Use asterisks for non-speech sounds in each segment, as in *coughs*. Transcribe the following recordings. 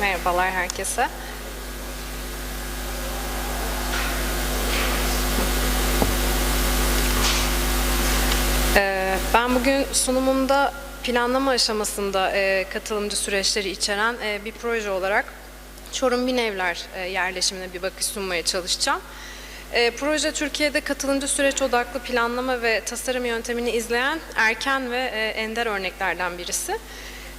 Merhabalar herkese. Ee, Ben bugün sunumumda planlama aşamasında e, katılımcı süreçleri içeren e, bir proje olarak Çorum Binevler e, yerleşimine bir bakış sunmaya çalışacağım. E, Proje Türkiye'de katılımcı süreç odaklı planlama ve tasarım yöntemini izleyen erken ve e, ender örneklerden birisi.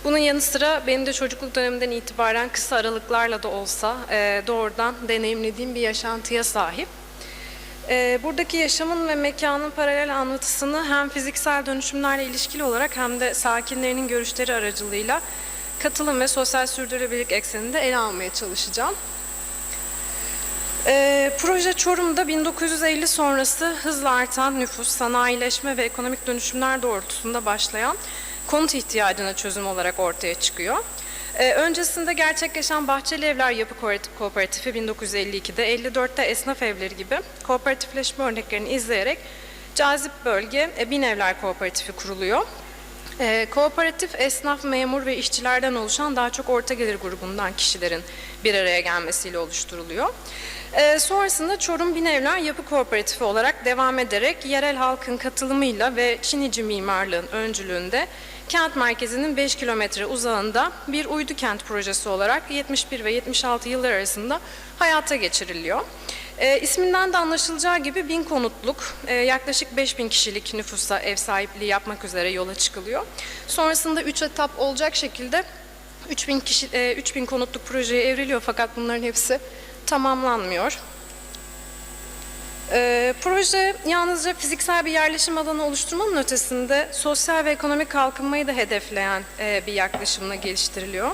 Bunun yanı sıra benim de çocukluk dönemimden itibaren kısa aralıklarla da olsa e, doğrudan deneyimlediğim bir yaşantıya sahip. Ee, buradaki yaşamın ve mekanın paralel anlatısını hem fiziksel dönüşümlerle ilişkili olarak hem de sakinlerinin görüşleri aracılığıyla katılım ve sosyal sürdürülebilirlik ekseninde ele almaya çalışacağım. Ee, proje Çorum'da 1950 sonrası hızla artan nüfus, sanayileşme ve ekonomik dönüşümler doğrultusunda başlayan konut ihtiyacına çözüm olarak ortaya çıkıyor. Ee, öncesinde gerçekleşen Bahçeli Evler Yapı Kooperatifi 1952'de, 54'te esnaf evleri gibi kooperatifleşme örneklerini izleyerek cazip bölge e, Bin Evler Kooperatifi kuruluyor. Ee, kooperatif esnaf, memur ve işçilerden oluşan daha çok orta gelir grubundan kişilerin bir araya gelmesiyle oluşturuluyor. Ee, sonrasında Çorum Binevler Yapı Kooperatifi olarak devam ederek yerel halkın katılımıyla ve Çinici mimarlığın öncülüğünde kent merkezinin 5 kilometre uzağında bir uydu kent projesi olarak 71 ve 76 yıllar arasında hayata geçiriliyor. E, isminden de anlaşılacağı gibi bin konutluk, e, yaklaşık 5000 kişilik nüfusa ev sahipliği yapmak üzere yola çıkılıyor. Sonrasında 3 etap olacak şekilde 3000 kişi e, 3000 konutluk projeye evriliyor fakat bunların hepsi tamamlanmıyor. E, proje yalnızca fiziksel bir yerleşim alanı oluşturmanın ötesinde sosyal ve ekonomik kalkınmayı da hedefleyen e, bir yaklaşımla geliştiriliyor.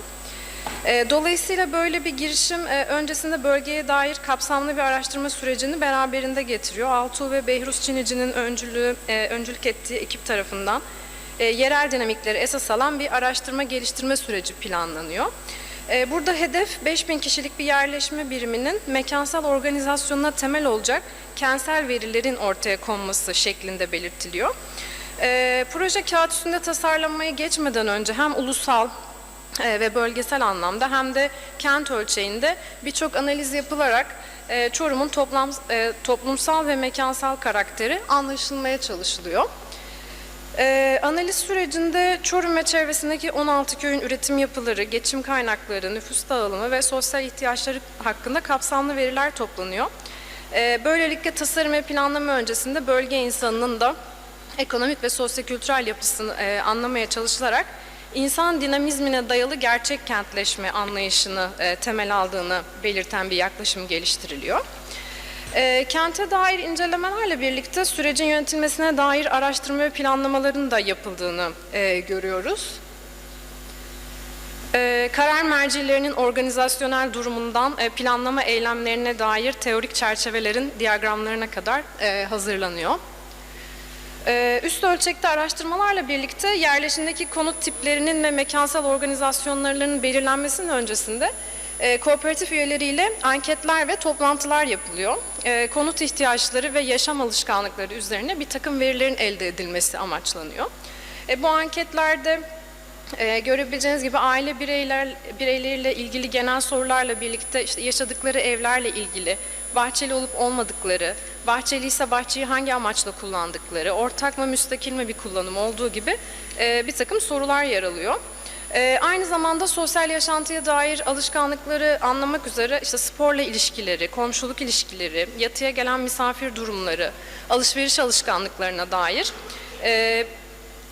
E, dolayısıyla böyle bir girişim e, öncesinde bölgeye dair kapsamlı bir araştırma sürecini beraberinde getiriyor. Altuğ ve Behruz Çinici'nin öncülüğü, e, öncülük ettiği ekip tarafından e, yerel dinamikleri esas alan bir araştırma geliştirme süreci planlanıyor. E, burada hedef 5000 kişilik bir yerleşme biriminin mekansal organizasyonuna temel olacak kentsel verilerin ortaya konması şeklinde belirtiliyor. E, proje kağıt üstünde tasarlanmaya geçmeden önce hem ulusal e, ve bölgesel anlamda hem de kent ölçeğinde birçok analiz yapılarak e, Çorum'un e, toplumsal ve mekansal karakteri anlaşılmaya çalışılıyor. Ee, analiz sürecinde Çorum ve çevresindeki 16 köyün üretim yapıları, geçim kaynakları, nüfus dağılımı ve sosyal ihtiyaçları hakkında kapsamlı veriler toplanıyor. Ee, böylelikle tasarım ve planlama öncesinde bölge insanının da ekonomik ve sosyokültürel yapısını e, anlamaya çalışılarak insan dinamizmine dayalı gerçek kentleşme anlayışını e, temel aldığını belirten bir yaklaşım geliştiriliyor. E, kente dair incelemelerle birlikte sürecin yönetilmesine dair araştırma ve planlamaların da yapıldığını e, görüyoruz. E, karar mercilerinin organizasyonel durumundan e, planlama eylemlerine dair teorik çerçevelerin diyagramlarına kadar e, hazırlanıyor. E, üst ölçekte araştırmalarla birlikte yerleşimdeki konut tiplerinin ve mekansal organizasyonlarının belirlenmesinin öncesinde e, kooperatif üyeleriyle anketler ve toplantılar yapılıyor. E, konut ihtiyaçları ve yaşam alışkanlıkları üzerine bir takım verilerin elde edilmesi amaçlanıyor. E, bu anketlerde e, görebileceğiniz gibi aile bireyler bireyleriyle ilgili genel sorularla birlikte işte yaşadıkları evlerle ilgili, bahçeli olup olmadıkları, bahçeli ise bahçeyi hangi amaçla kullandıkları, ortak mı müstakil mi bir kullanım olduğu gibi e, bir takım sorular yer alıyor. Ee, aynı zamanda sosyal yaşantıya dair alışkanlıkları anlamak üzere işte sporla ilişkileri, komşuluk ilişkileri, yatıya gelen misafir durumları, alışveriş alışkanlıklarına dair e,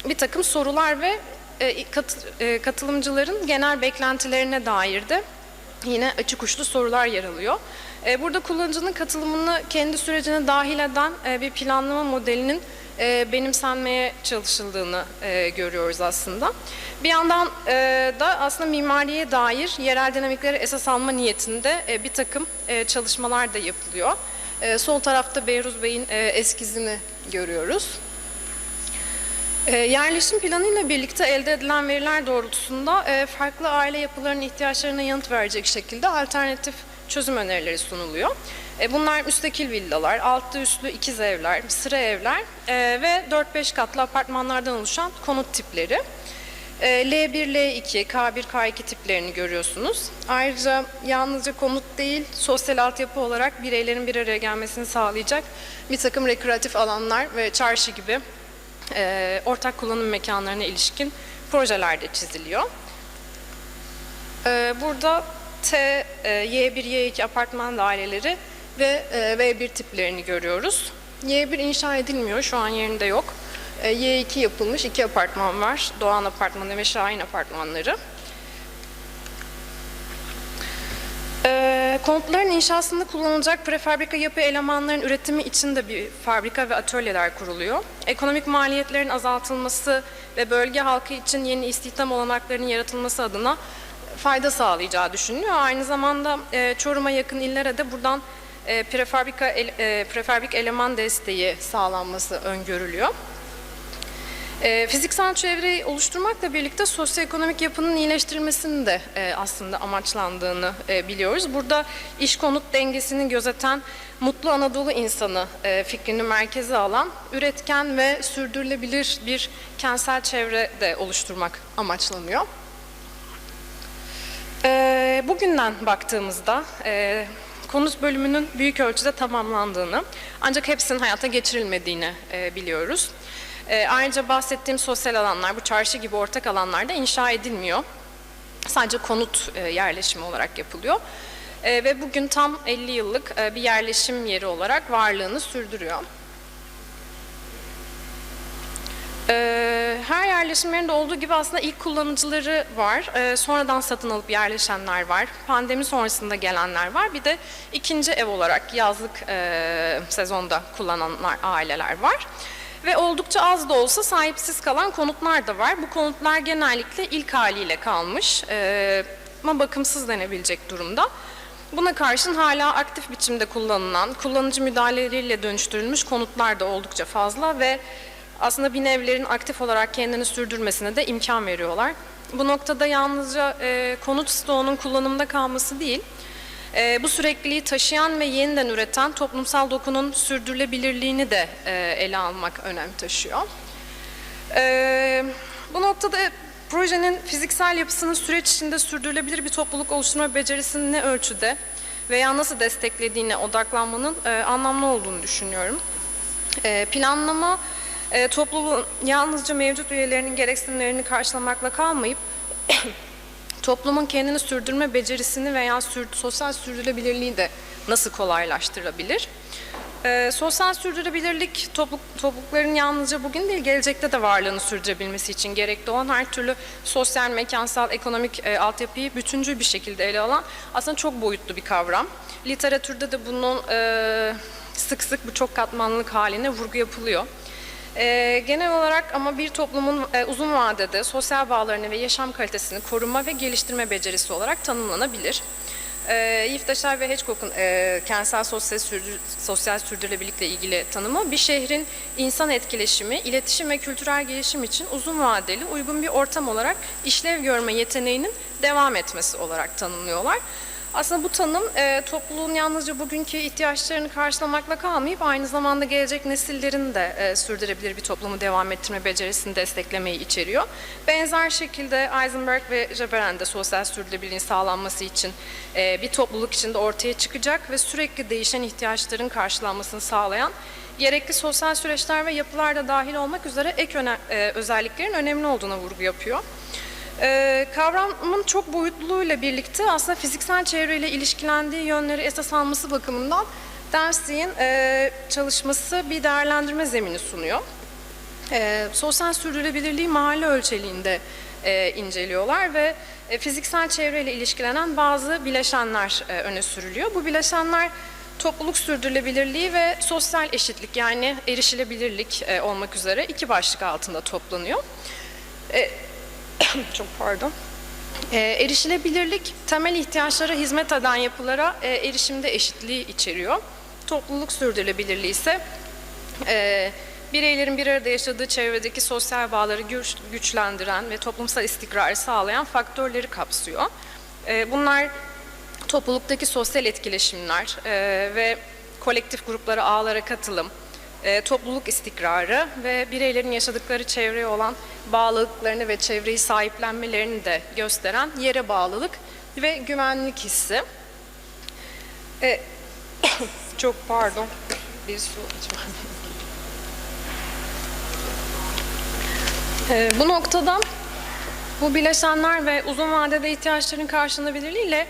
bir takım sorular ve e, e, katılımcıların genel beklentilerine dair de yine açık uçlu sorular yer alıyor. Burada kullanıcının katılımını kendi sürecine dahil eden bir planlama modelinin e, benimsenmeye çalışıldığını e, görüyoruz aslında. Bir yandan e, da aslında mimariye dair yerel dinamikleri esas alma niyetinde e, bir takım e, çalışmalar da yapılıyor. E, sol tarafta Beyruz Bey'in e, eskizini görüyoruz. E, yerleşim planıyla birlikte elde edilen veriler doğrultusunda e, farklı aile yapılarının ihtiyaçlarına yanıt verecek şekilde alternatif çözüm önerileri sunuluyor. E, bunlar müstakil villalar, altlı üstlü ikiz evler, sıra evler e, ve 4-5 katlı apartmanlardan oluşan konut tipleri. E, L1, L2, K1, K2 tiplerini görüyorsunuz. Ayrıca yalnızca konut değil, sosyal altyapı olarak bireylerin bir araya gelmesini sağlayacak bir takım rekreatif alanlar ve çarşı gibi e, ortak kullanım mekanlarına ilişkin projeler de çiziliyor. Burada T, e, Y1, Y2 apartman daireleri ve e, V1 tiplerini görüyoruz. Y1 inşa edilmiyor, şu an yerinde yok. E, Y2 yapılmış iki apartman var. Doğan Apartmanı ve Şahin Apartmanları. E, konutların inşasında kullanılacak prefabrika yapı elemanların üretimi için de bir fabrika ve atölyeler kuruluyor. Ekonomik maliyetlerin azaltılması ve bölge halkı için yeni istihdam olanaklarının yaratılması adına fayda sağlayacağı düşünülüyor. Aynı zamanda Çorum'a yakın illere de buradan e, prefabrika e, prefabrik eleman desteği sağlanması öngörülüyor. E, fiziksel çevreyi oluşturmakla birlikte sosyoekonomik yapının iyileştirilmesinin de e, aslında amaçlandığını e, biliyoruz. Burada iş konut dengesini gözeten mutlu Anadolu insanı e, fikrini merkeze alan üretken ve sürdürülebilir bir kentsel çevre de oluşturmak amaçlanıyor. E, bugünden baktığımızda e, konut bölümünün büyük ölçüde tamamlandığını ancak hepsinin hayata geçirilmediğini e, biliyoruz. E, ayrıca bahsettiğim sosyal alanlar, bu çarşı gibi ortak alanlarda inşa edilmiyor. Sadece konut e, yerleşimi olarak yapılıyor. E, ve bugün tam 50 yıllık e, bir yerleşim yeri olarak varlığını sürdürüyor. E, her yerleşim yerinde olduğu gibi aslında ilk kullanıcıları var. E, sonradan satın alıp yerleşenler var. Pandemi sonrasında gelenler var. Bir de ikinci ev olarak yazlık e, sezonda kullananlar, aileler var. Ve oldukça az da olsa sahipsiz kalan konutlar da var. Bu konutlar genellikle ilk haliyle kalmış e, ama bakımsız denebilecek durumda. Buna karşın hala aktif biçimde kullanılan, kullanıcı müdahaleleriyle dönüştürülmüş konutlar da oldukça fazla ve aslında bin evlerin aktif olarak kendini sürdürmesine de imkan veriyorlar. Bu noktada yalnızca e, konut stoğunun kullanımda kalması değil, e, bu sürekliliği taşıyan ve yeniden üreten toplumsal dokunun sürdürülebilirliğini de e, ele almak önem taşıyor. E, bu noktada projenin fiziksel yapısının süreç içinde sürdürülebilir bir topluluk oluşturma becerisini ne ölçüde veya nasıl desteklediğine odaklanmanın e, anlamlı olduğunu düşünüyorum. E, planlama e, topluluğun yalnızca mevcut üyelerinin gereksinimlerini karşılamakla kalmayıp *coughs* toplumun kendini sürdürme becerisini veya sür, sosyal sürdürülebilirliği de nasıl kolaylaştırabilir? Ee, sosyal sürdürülebilirlik topluluk, toplulukların yalnızca bugün değil gelecekte de varlığını sürdürebilmesi için gerekli olan her türlü sosyal, mekansal, ekonomik e, altyapıyı bütüncül bir şekilde ele alan aslında çok boyutlu bir kavram. Literatürde de bunun e, sık sık bu çok katmanlılık haline vurgu yapılıyor. E, genel olarak ama bir toplumun e, uzun vadede sosyal bağlarını ve yaşam kalitesini koruma ve geliştirme becerisi olarak tanımlanabilir. E, Yiftaşar ve Hitchcock'un e, kentsel sosyal, sürdür, sosyal sürdürülebilirlikle ilgili tanımı bir şehrin insan etkileşimi, iletişim ve kültürel gelişim için uzun vadeli uygun bir ortam olarak işlev görme yeteneğinin devam etmesi olarak tanımlıyorlar. Aslında bu tanım e, topluluğun yalnızca bugünkü ihtiyaçlarını karşılamakla kalmayıp aynı zamanda gelecek nesillerin de e, sürdürebilir bir toplumu devam ettirme becerisini desteklemeyi içeriyor. Benzer şekilde Eisenberg ve Jeberen de sosyal sürdürülebilirliğin sağlanması için e, bir topluluk içinde ortaya çıkacak ve sürekli değişen ihtiyaçların karşılanmasını sağlayan gerekli sosyal süreçler ve yapılar da dahil olmak üzere ek öne, e, özelliklerin önemli olduğuna vurgu yapıyor. Ee, kavramın çok boyutluluğuyla birlikte aslında fiziksel çevreyle ilişkilendiği yönleri esas alması bakımından Dempsey'in e, çalışması bir değerlendirme zemini sunuyor. E, sosyal sürdürülebilirliği mahalle ölçeliğinde e, inceliyorlar ve fiziksel çevreyle ilişkilenen bazı bileşenler öne sürülüyor. Bu bileşenler topluluk sürdürülebilirliği ve sosyal eşitlik yani erişilebilirlik olmak üzere iki başlık altında toplanıyor. *coughs* çok pardon. E, erişilebilirlik temel ihtiyaçlara hizmet eden yapılara e, erişimde eşitliği içeriyor. Topluluk sürdürülebilirliği ise e, bireylerin bir arada yaşadığı çevredeki sosyal bağları güç, güçlendiren ve toplumsal istikrarı sağlayan faktörleri kapsıyor. E, bunlar topluluktaki sosyal etkileşimler e, ve kolektif gruplara, ağlara katılım, e, topluluk istikrarı ve bireylerin yaşadıkları çevreye olan bağlılıklarını ve çevreyi sahiplenmelerini de gösteren yere bağlılık ve güvenlik hissi. E, *coughs* çok pardon, bir su içmem. E, bu noktada bu bileşenler ve uzun vadede ihtiyaçların karşılanabilirliğiyle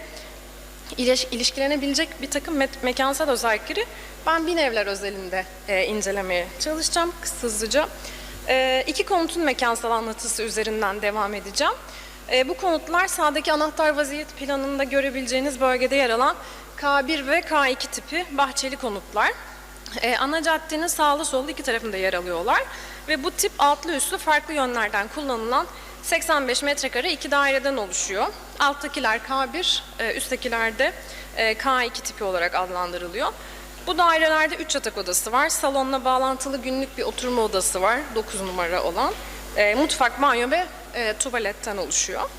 iliş- ilişkilenebilecek bir takım me- mekansal özellikleri ben bin evler özelinde e, incelemeye çalışacağım hızlıca. E, iki konutun mekansal anlatısı üzerinden devam edeceğim. E, bu konutlar sağdaki anahtar vaziyet planında görebileceğiniz bölgede yer alan K1 ve K2 tipi bahçeli konutlar. E, ana caddenin sağlı sollu iki tarafında yer alıyorlar ve bu tip altlı üstlü farklı yönlerden kullanılan 85 metrekare iki daireden oluşuyor. Alttakiler K1, e, üsttekiler de e, K2 tipi olarak adlandırılıyor. Bu dairelerde 3 yatak odası var. Salonla bağlantılı günlük bir oturma odası var. 9 numara olan. E, mutfak, banyo ve e, tuvaletten oluşuyor.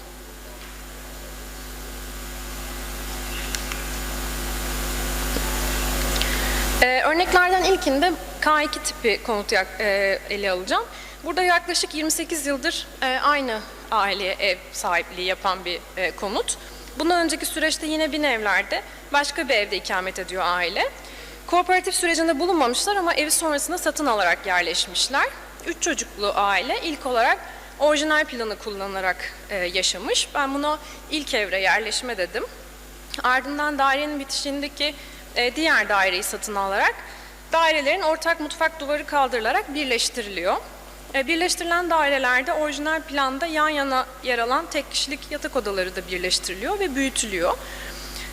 Ee, örneklerden ilkinde K2 tipi konut e, ele alacağım. Burada yaklaşık 28 yıldır e, aynı aileye ev sahipliği yapan bir e, konut. Bundan önceki süreçte yine bin evlerde başka bir evde ikamet ediyor aile. Kooperatif sürecinde bulunmamışlar ama evi sonrasında satın alarak yerleşmişler. Üç çocuklu aile ilk olarak orijinal planı kullanarak e, yaşamış. Ben buna ilk evre yerleşme dedim. Ardından dairenin bitişindeki e, diğer daireyi satın alarak dairelerin ortak mutfak duvarı kaldırılarak birleştiriliyor. E, birleştirilen dairelerde orijinal planda yan yana yer alan tek kişilik yatak odaları da birleştiriliyor ve büyütülüyor.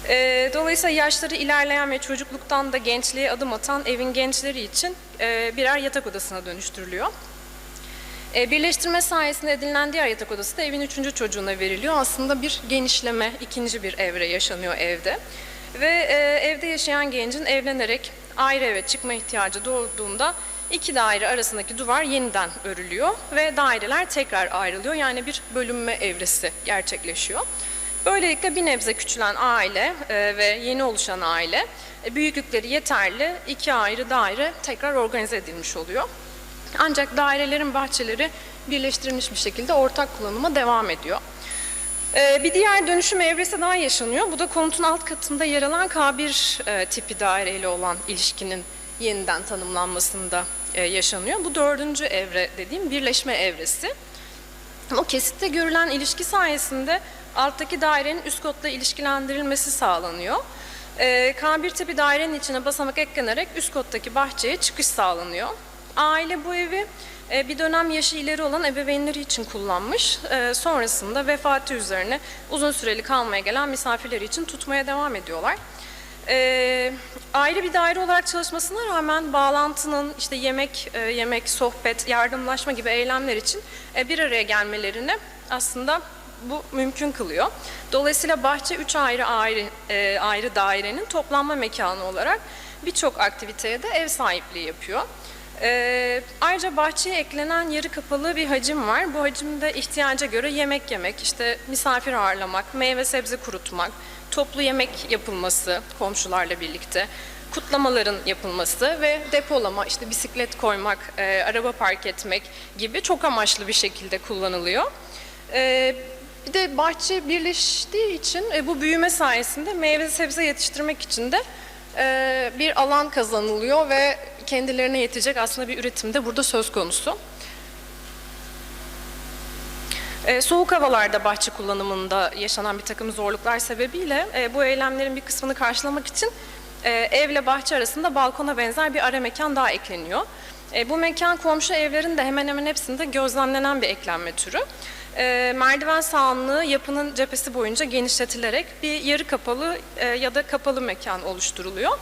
E, dolayısıyla yaşları ilerleyen ve çocukluktan da gençliğe adım atan evin gençleri için e, birer yatak odasına dönüştürülüyor. E, Birleştirme sayesinde edinilen diğer yatak odası da evin üçüncü çocuğuna veriliyor. Aslında bir genişleme, ikinci bir evre yaşanıyor evde. Ve e, evde yaşayan gencin evlenerek ayrı eve çıkma ihtiyacı doğduğunda iki daire arasındaki duvar yeniden örülüyor ve daireler tekrar ayrılıyor. Yani bir bölünme evresi gerçekleşiyor. Böylelikle bir nebze küçülen aile e, ve yeni oluşan aile e, büyüklükleri yeterli iki ayrı daire tekrar organize edilmiş oluyor. Ancak dairelerin bahçeleri birleştirilmiş bir şekilde ortak kullanıma devam ediyor. Ee, bir diğer dönüşüm evresi daha yaşanıyor. Bu da konutun alt katında yer alan K1 e, tipi daireyle olan ilişkinin yeniden tanımlanmasında e, yaşanıyor. Bu dördüncü evre dediğim birleşme evresi. O kesitte görülen ilişki sayesinde alttaki dairenin üst kotla ilişkilendirilmesi sağlanıyor. Ee, K1 tipi dairenin içine basamak eklenerek üst kottaki bahçeye çıkış sağlanıyor. Aile bu evi e, bir dönem yaşı ileri olan ebeveynleri için kullanmış. E, Sonrasında vefatı üzerine uzun süreli kalmaya gelen misafirleri için tutmaya devam ediyorlar. E, ayrı bir daire olarak çalışmasına rağmen bağlantının işte yemek, e, yemek, sohbet, yardımlaşma gibi eylemler için e, bir araya gelmelerini aslında bu mümkün kılıyor. Dolayısıyla bahçe üç ayrı ayrı e, ayrı dairenin toplanma mekanı olarak birçok aktiviteye de ev sahipliği yapıyor. E, ayrıca bahçeye eklenen yarı kapalı bir hacim var. Bu hacimde ihtiyaca göre yemek yemek, işte misafir ağırlamak, meyve sebze kurutmak, toplu yemek yapılması komşularla birlikte, kutlamaların yapılması ve depolama, işte bisiklet koymak, e, araba park etmek gibi çok amaçlı bir şekilde kullanılıyor. E, bir de bahçe birleştiği için e, bu büyüme sayesinde meyve sebze yetiştirmek için de e, bir alan kazanılıyor ve kendilerine yetecek aslında bir üretim de burada söz konusu. E, soğuk havalarda bahçe kullanımında yaşanan bir takım zorluklar sebebiyle e, bu eylemlerin bir kısmını karşılamak için e, evle bahçe arasında balkona benzer bir ara mekan daha ekleniyor. E, bu mekan komşu evlerin de hemen hemen hepsinde gözlemlenen bir eklenme türü. E, merdiven sağanlığı yapının cephesi boyunca genişletilerek bir yarı kapalı e, ya da kapalı mekan oluşturuluyor.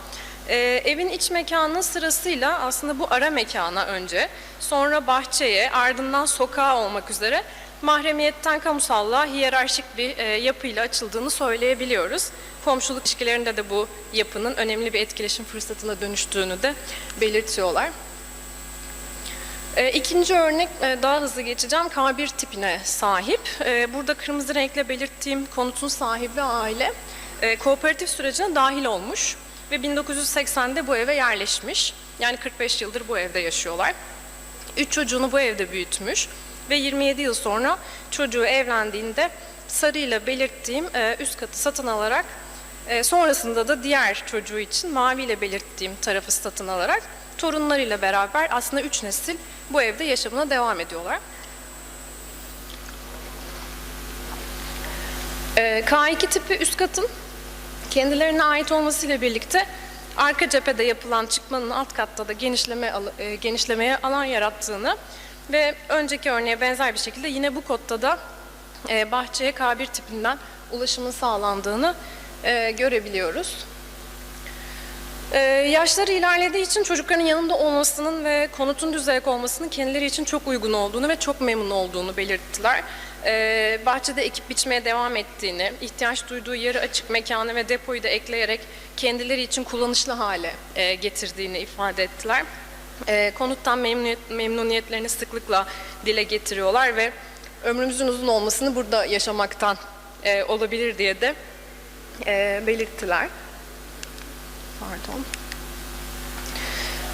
E, evin iç mekanının sırasıyla aslında bu ara mekana önce, sonra bahçeye, ardından sokağa olmak üzere mahremiyetten kamusallığa hiyerarşik bir e, yapıyla açıldığını söyleyebiliyoruz. Komşuluk ilişkilerinde de bu yapının önemli bir etkileşim fırsatına dönüştüğünü de belirtiyorlar. E, İkinci örnek e, daha hızlı geçeceğim. K1 tipine sahip. E, Burada kırmızı renkle belirttiğim konutun sahibi aile e, kooperatif sürecine dahil olmuş ve 1980'de bu eve yerleşmiş. Yani 45 yıldır bu evde yaşıyorlar. Üç çocuğunu bu evde büyütmüş ve 27 yıl sonra çocuğu evlendiğinde sarıyla belirttiğim e, üst katı satın alarak sonrasında da diğer çocuğu için maviyle belirttiğim tarafı satın alarak torunlarıyla beraber aslında üç nesil bu evde yaşamına devam ediyorlar. E, K2 tipi üst katın kendilerine ait olmasıyla birlikte arka cephede yapılan çıkmanın alt katta da genişleme e, genişlemeye alan yarattığını ve önceki örneğe benzer bir şekilde yine bu kodda da e, bahçeye K1 tipinden ulaşımın sağlandığını e, görebiliyoruz. Ee, yaşları ilerlediği için çocukların yanında olmasının ve konutun düzeyek olmasının kendileri için çok uygun olduğunu ve çok memnun olduğunu belirttiler. Ee, bahçede ekip biçmeye devam ettiğini, ihtiyaç duyduğu yarı açık mekanı ve depoyu da ekleyerek kendileri için kullanışlı hale e, getirdiğini ifade ettiler. Ee, konuttan memnuniyet, memnuniyetlerini sıklıkla dile getiriyorlar ve ömrümüzün uzun olmasını burada yaşamaktan e, olabilir diye de e, belirttiler. Pardon.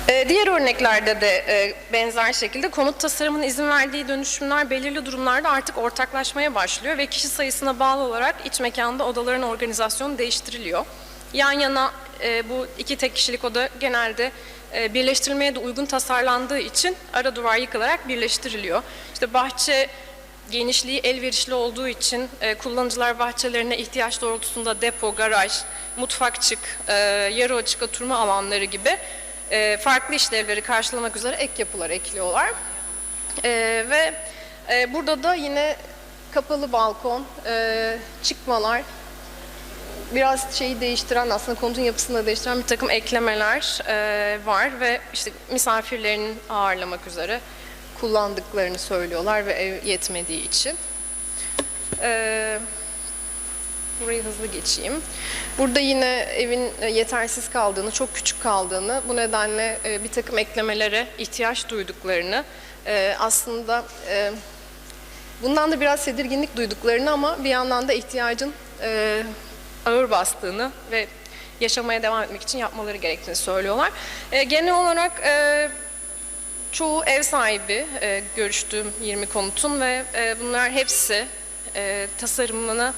Ee, diğer örneklerde de e, benzer şekilde konut tasarımının izin verdiği dönüşümler belirli durumlarda artık ortaklaşmaya başlıyor ve kişi sayısına bağlı olarak iç mekanda odaların organizasyonu değiştiriliyor. Yan yana e, bu iki tek kişilik oda genelde e, birleştirilmeye de uygun tasarlandığı için ara duvar yıkılarak birleştiriliyor. İşte bahçe genişliği elverişli olduğu için e, kullanıcılar bahçelerine ihtiyaç doğrultusunda depo, garaj, mutfakçık, e, yarı açık oturma alanları gibi e, farklı işlevleri karşılamak üzere ek yapılar ekliyorlar. E, ve e, burada da yine kapalı balkon, e, çıkmalar, biraz şeyi değiştiren aslında konutun yapısını da değiştiren bir takım eklemeler e, var ve işte misafirlerini ağırlamak üzere kullandıklarını söylüyorlar ve ev yetmediği için. E, burayı hızlı geçeyim. Burada yine evin e, yetersiz kaldığını, çok küçük kaldığını, bu nedenle e, bir takım eklemelere ihtiyaç duyduklarını, e, aslında bundan da biraz tedirginlik duyduklarını ama bir yandan da ihtiyacın ağır bastığını ve yaşamaya devam etmek için yapmaları gerektiğini söylüyorlar. Genel olarak çoğu ev sahibi e, görüştüğüm 20 konutun ve e, bunlar hepsi e, tasarımını,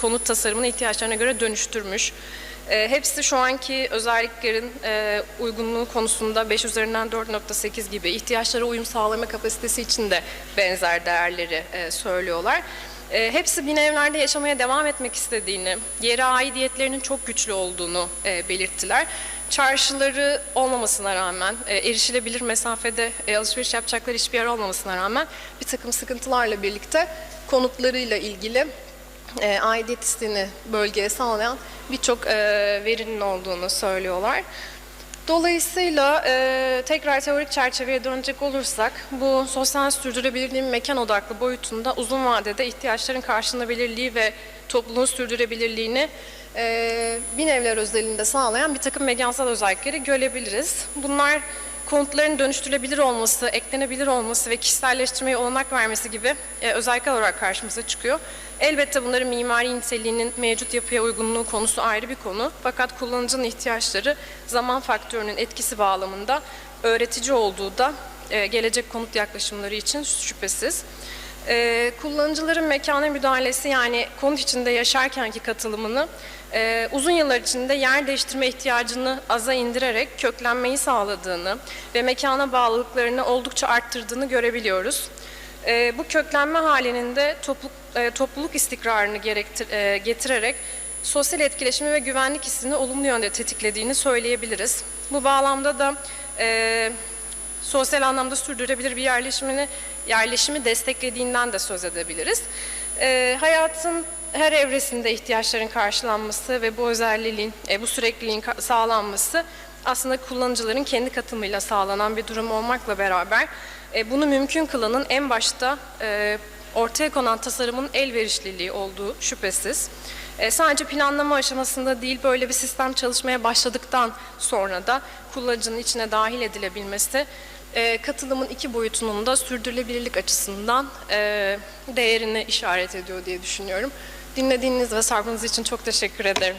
konut tasarımını ihtiyaçlarına göre dönüştürmüş. E, hepsi şu anki özelliklerin e, uygunluğu konusunda 5 üzerinden 4.8 gibi ihtiyaçlara uyum sağlama kapasitesi için de benzer değerleri e, söylüyorlar. E, hepsi bin evlerde yaşamaya devam etmek istediğini, yere aidiyetlerinin çok güçlü olduğunu e, belirttiler. Çarşıları olmamasına rağmen, e, erişilebilir mesafede e, alışveriş yapacakları hiçbir yer olmamasına rağmen bir takım sıkıntılarla birlikte konutlarıyla ilgili e, aidiyet isteğini bölgeye sağlayan birçok e, verinin olduğunu söylüyorlar. Dolayısıyla e, tekrar teorik çerçeveye dönecek olursak bu sosyal sürdürülebilirliğin mekan odaklı boyutunda uzun vadede ihtiyaçların karşılanabilirliği ve topluluğun sürdürülebilirliğini e, bin evler özelinde sağlayan bir takım mekansal özellikleri görebiliriz. Bunlar konutların dönüştürülebilir olması, eklenebilir olması ve kişiselleştirmeye olanak vermesi gibi e, özellikler olarak karşımıza çıkıyor. Elbette bunların mimari niteliğinin mevcut yapıya uygunluğu konusu ayrı bir konu. Fakat kullanıcının ihtiyaçları zaman faktörünün etkisi bağlamında öğretici olduğu da e, gelecek konut yaklaşımları için şüphesiz. E, kullanıcıların mekana müdahalesi yani konut içinde yaşarkenki katılımını e, uzun yıllar içinde yer değiştirme ihtiyacını aza indirerek köklenmeyi sağladığını ve mekana bağlılıklarını oldukça arttırdığını görebiliyoruz. E, bu köklenme halinin de topluluk, e, topluluk istikrarını gerektir, e, getirerek sosyal etkileşimi ve güvenlik hissini olumlu yönde tetiklediğini söyleyebiliriz. Bu bağlamda da e, sosyal anlamda sürdürülebilir bir yerleşimini yerleşimi desteklediğinden de söz edebiliriz. E, hayatın her evresinde ihtiyaçların karşılanması ve bu özelliğin, e, bu sürekliliğin sağlanması aslında kullanıcıların kendi katılımıyla sağlanan bir durum olmakla beraber e, bunu mümkün kılanın en başta e, ortaya konan tasarımın elverişliliği olduğu şüphesiz. E, sadece planlama aşamasında değil böyle bir sistem çalışmaya başladıktan sonra da kullanıcının içine dahil edilebilmesi e, katılımın iki boyutunun da sürdürülebilirlik açısından e, değerini işaret ediyor diye düşünüyorum. Dinlediğiniz ve sabrınız için çok teşekkür ederim.